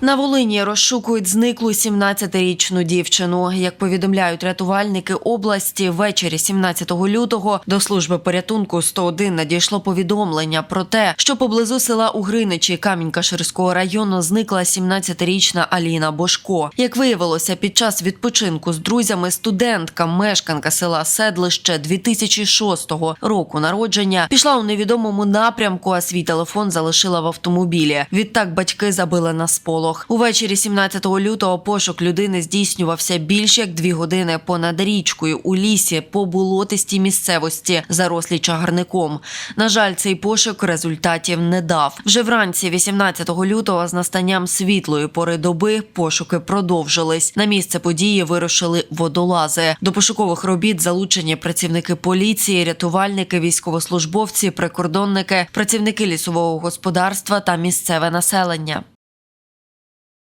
На Волині розшукують зниклу 17-річну дівчину. Як повідомляють рятувальники області, ввечері 17 лютого до служби порятунку 101 надійшло повідомлення про те, що поблизу села Угриничі Камінь-Каширського району зникла 17-річна Аліна Бошко. Як виявилося, під час відпочинку з друзями студентка, мешканка села Седлище 2006 року народження, пішла у невідомому напрямку, а свій телефон залишила в автомобілі. Відтак батьки забили на сполох. Увечері 17 лютого пошук людини здійснювався більш як дві години понад річкою у лісі по болотистій місцевості, зарослі чагарником. На жаль, цей пошук результатів не дав. Вже вранці 18 лютого з настанням світлої пори доби пошуки продовжились. На місце події вирушили водолази. До пошукових робіт залучені працівники поліції, рятувальники, військовослужбовці, прикордонники, працівники лісового господарства та місцеве населення.